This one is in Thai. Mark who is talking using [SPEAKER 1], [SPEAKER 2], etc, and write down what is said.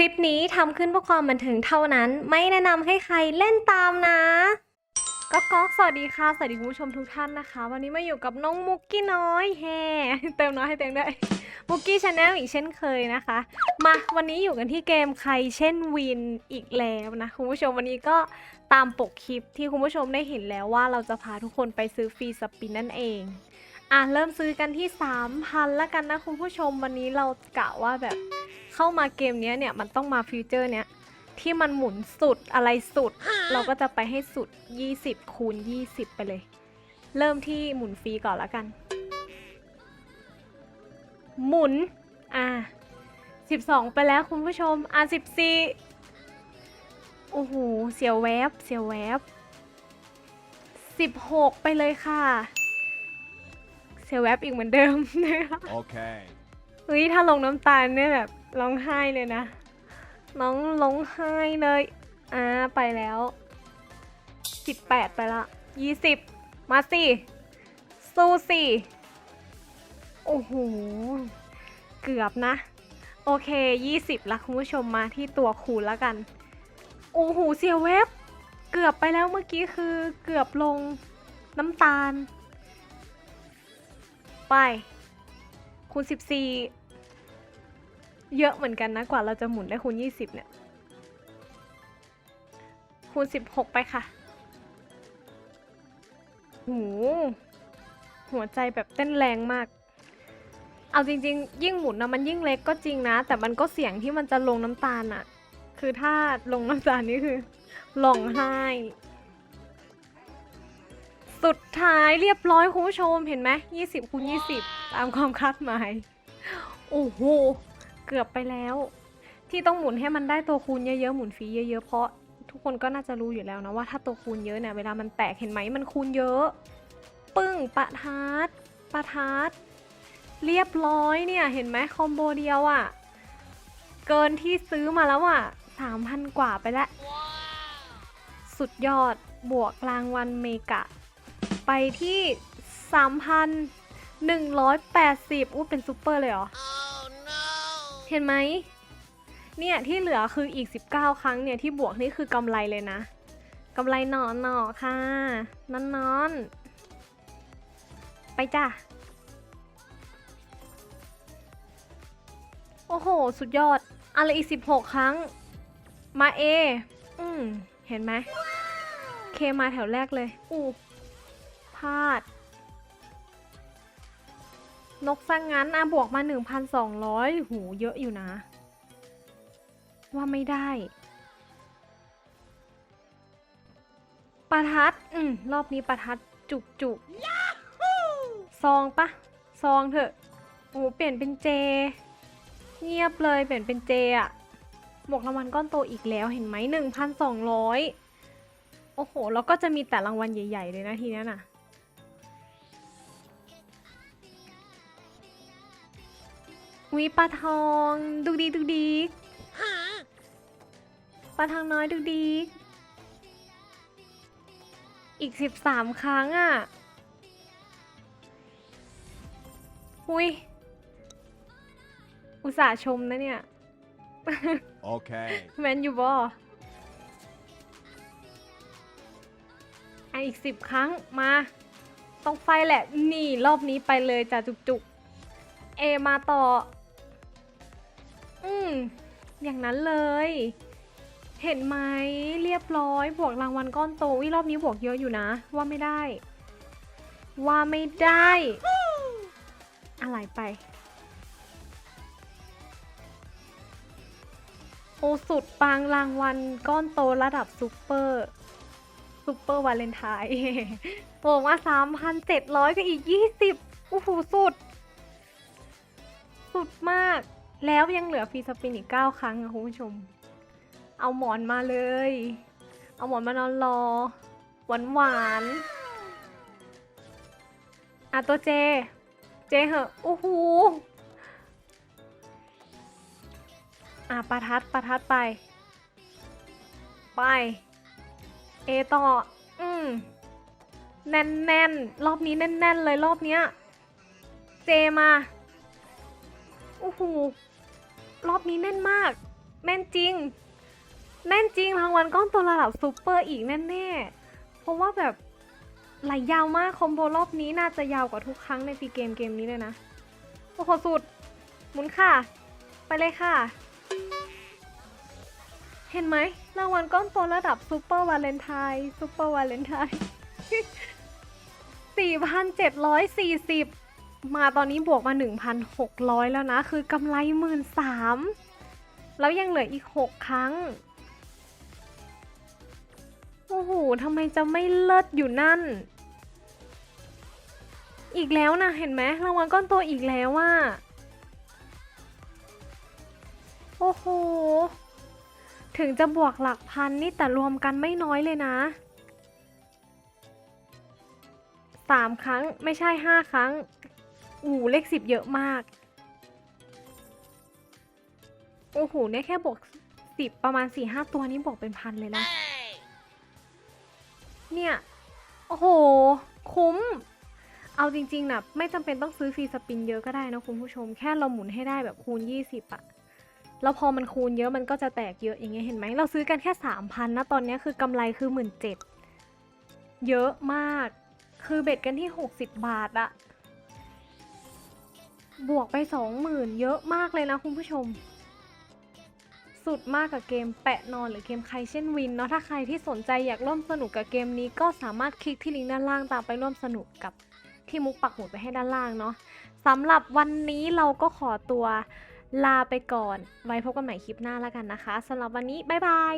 [SPEAKER 1] คลิปนี้ทำขึ้นเพื่อความบันเทิงเท่านั้น ไม่แนะนำให้ใครเล่นตามนะก็ก๊อกสวัสดีค่ะ สวัสดีคุณผู้ชมทุกท่านนะคะ วันนี้มาอยู่กับน้องมุกกี้น้อยแฮเติมน้อยให้เต็มได้วยมุกกี้ชาแนลอีกเช่นเคยนะคะ มาวันนี้อยู่กันที่เกมใครเช่นวินอีกแล้วนะ คุณผู้ชมวันนี้ก็ตามปกคลิปที่คุณผู้ชมได้เห็นแล้วว่าเราจะพาทุกคนไปซื้อฟรีสปินนั่นเองอะเริ่มซื้อกันที่ 3,000แล้วกันนะคุณผู้ชมวันนี้เรากะว่าแบบ เข้ามาเกมเนี้ยเนี่ยมันต้องมาฟิวเจอร์เนี้ยที่มันหมุนสุดอะไรสุด เราก็จะไปให้สุด 20 คูณ 20 ไปเลย เริ่มที่หมุนฟรีก่อนแล้วกัน หมุน อะ12 ไปแล้วคุณผู้ชม อะ14 โอ้โห เสียวแวบ เสียวแวบ 16 ไปเลยค่ะ เสียวแวบอีกเหมือนเดิมนะคะ
[SPEAKER 2] Okay.
[SPEAKER 1] เฮ้ยถ้าลงน้ำตาลเนี่ยแบบ ร้องไห้เลยนะ น้องร้องไห้เลย อ่า ไปแล้วสิบแปดไปละยี่สิบมาสิ สู้สิ โอ้โห เกือบนะ โอเคยี่สิบละคุณผู้ชมมาที่ตัวคูณแล้วกัน โอ้โห เสียเว็บ เกือบไปแล้วเมื่อกี้คือเกือบลงน้ำตาล ไป คูณ 14 เยอะเหมือนกันนะกว่าเราจะหมุนได้คูณ20 เนี่ย คูณ 16 ไปค่ะหูหัวใจแบบเต้นแรงมาก เอาจริง ๆ ยิ่งหมุนนะมันยิ่งเล็กก็จริงนะ แต่มันก็เสี่ยงที่มันจะลงน้ำตาลอะคือถ้าลงน้ำตาลนี่คือร้องไห้ สุดท้ายเรียบร้อยคุณผู้ชมเห็นไหม20คูณ20 ตามความคาดหมาย โอ้โห เกือบไปแล้ว ที่ต้องหมุนให้มันได้ตัวคูณเยอะๆหมุนฟรีเยอะๆเพราะทุกคนก็น่าจะรู้อยู่แล้วนะว่าถ้าตัวคูณเยอะเนี่ยเวลามันแตกเห็นไหมมันคูณเยอะ ปึ้งปะทัดปะทัดเรียบร้อยเนี่ยเห็นไหมคอมโบเดียวอะ่ะเกินที่ซื้อมาแล้วอะ่ะสามพันกว่าไปแล้ว สุดยอดบวกรางวัลเมกะ ไปที่ 3,180อู้เป็นซูเปอร์เลยเหรอ เห็นไหมเนี่ยที่เหลือคืออีก 19 ครั้งเนี่ยที่บวกนี่คือกำไรเลยนะกำไรหนอนหนอค่ะนอนนอนๆไปจ้ะ โอ้โห สุดยอด อะไรอีก 16 ครั้ง มาเออืม เห็นไหม เคมาแถวแรกเลย อู้พลาด นกซังงั้นอะบวกมา 1,200 หูเยอะอยู่นะ ว่าไม่ได้ ประทัด อืม รอบนี้ประทัดจุกจุกซองปะ ซองเถอะโอ้เปลี่ยนเป็นเจ เงียบเลยเปลี่ยนเป็นเจอะบวกรางวัลก้อนโตอีกแล้วเห็นไหม1,200 โอ้โห แล้วก็จะมีแต่รางวัลใหญ่ ๆ เลยนะทีนี้น่ะ วิปลาทองดุกดีดุกดีปลาทองน้อยดุกดีกอีกสิบสามครั้งอะหุยอุตส่าห์ชมนะเนี่ย
[SPEAKER 2] Okay.
[SPEAKER 1] แมนอยู่บออะอีกสิบครั้งมา ต้องไฟแหละ นี่รอบนี้ไปเลยจ้ะจุกๆ เอมาต่อ อย่างนั้นเลย เห็นไหมเรียบร้อยบวกรางวัลก้อนโตวิรอบนี้บวกเยอะอยู่นะ ว่าไม่ได้ ว่าไม่ได้ อะไรไป โอสุดปังรางวัลก้อนโตระดับซูเปอร์ซูเปอร์วาเลนไทน์บอกว่าสามพันเจ็ดร้อยกับอีกยี่สิบโอ้โหสุด สุดมาก แล้วยังเหลือฟรีสปินอีกเก้าครั้งอะคุณผู้ชม เอาหมอนมาเลย เอาหมอนมานอนรอ หวานหวานอะตัวเจ เจเหอะโอ้โหอะประทัดประทัดไป ไป เอต่อ อืมแน่นแน่นรอบนี้แน่นแน่นเลยรอบเนี้ย เจมา โอ้โห รอบนี้แน่นมาก แม่นจริง แม่นจริงรางวัลก้อนตัวระดับซูเปอร์อีกแน่ๆ เพราะว่าแบบไหลยาวมากคอมโบรอบนี้น่าจะยาวกว่าทุกครั้งในปีเกมเกมนี้เลยนะ โอ้โหสุด หมุนค่ะ ไปเลยค่ะ เห็นไหมรางวัลก้อนโตระดับซูเปอร์วาเลนไทน์ซูเปอร์วาเลนไทน์4,740 มาตอนนี้บวกมา 1,600 แล้วนะ คือกำไรหมื่นสามแล้วยังเหลืออีก 6 ครั้ง โอ้โหทำไมจะไม่เลิศอยู่นั่น อีกแล้วนะเห็นไหมรางวัลก้อนโตอีกแล้วว่าโอ้โห ถึงจะบวกหลักพันนี่แต่รวมกันไม่น้อยเลยนะสามครั้งไม่ใช่ห้าครั้ง อู่เลขสิบเยอะมาก โอ้โหเนี่ยแค่บวกสิบประมาณสี่ห้าตัวนี้บวกเป็นพันเลยนะ เนี่ย โอ้โห คุ้ม เอาจริงๆนะไม่จำเป็นต้องซื้อฟรีสปินเยอะก็ได้นะคุณผู้ชม แค่เราหมุนให้ได้แบบคูณ 20อะแล้วพอมันคูณเยอะมันก็จะแตกเยอะอย่างเงี้ยเห็นไหม เราซื้อกันแค่3,000นะตอนนี้คือกำไรคือ1 7ื่นเยอะมาก คือเบ็ดกันที่ 60 บาทอะ บวกไป 20,000 เยอะมากเลยนะคุณผู้ชม สุดมากกับเกมแปะนอนหรือเกมใครเช่นวินเนาะถ้าใครที่สนใจอยากร่วมสนุกกับเกมนี้ก็สามารถคลิกที่ลิงก์ด้านล่างตามไปร่วมสนุกกับที่มุกปักหมุดไปให้ด้านล่างเนาะสำหรับวันนี้เราก็ขอตัวลาไปก่อน ไว้พบกันใหม่คลิปหน้าแล้วกันนะคะสำหรับวันนี้ บ๊ายบาย